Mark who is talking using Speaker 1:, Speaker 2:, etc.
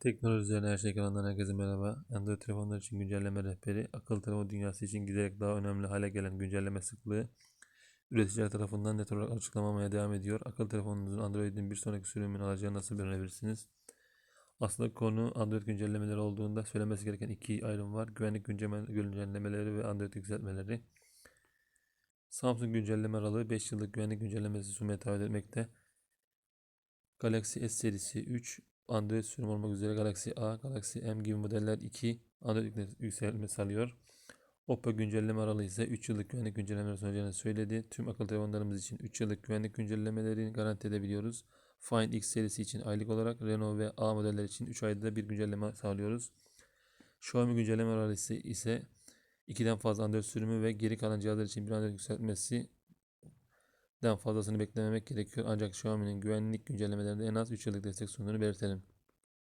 Speaker 1: Teknoloji üzerine her şey kanalından herkese merhaba. Android telefonlar için güncelleme rehberi, akıllı telefon dünyası için giderek daha önemli hale gelen güncelleme sıklığı üreticiler tarafından net olarak açıklamamaya devam ediyor. Akıllı telefonunuzun Android'in bir sonraki sürümünü alacağı nasıl öğrenebilirsiniz? Aslında konu Android güncellemeleri olduğunda söylemesi gereken iki ayrım var. Güvenlik güncelleme- güncellemeleri ve Android yükseltmeleri. Samsung güncelleme aralığı 5 yıllık güvenlik güncellemesi sunmaya taahhüt etmekte. Galaxy S serisi 3, Android sürüm olmak üzere Galaxy A, Galaxy M gibi modeller 2 Android yükseltmesi alıyor. Oppo güncelleme aralığı ise 3 yıllık güvenlik güncellemeleri sunacağını söyledi. Tüm akıllı telefonlarımız için 3 yıllık güvenlik güncellemelerini garanti edebiliyoruz. Find X serisi için aylık olarak, Renault ve A modeller için 3 ayda da bir güncelleme sağlıyoruz. Xiaomi güncelleme aralığı ise, ise 2'den fazla Android sürümü ve geri kalan cihazlar için bir Android yükseltmesi fazlasını beklememek gerekiyor. Ancak Xiaomi'nin güvenlik güncellemelerinde en az 3 yıllık destek sunduğunu belirtelim.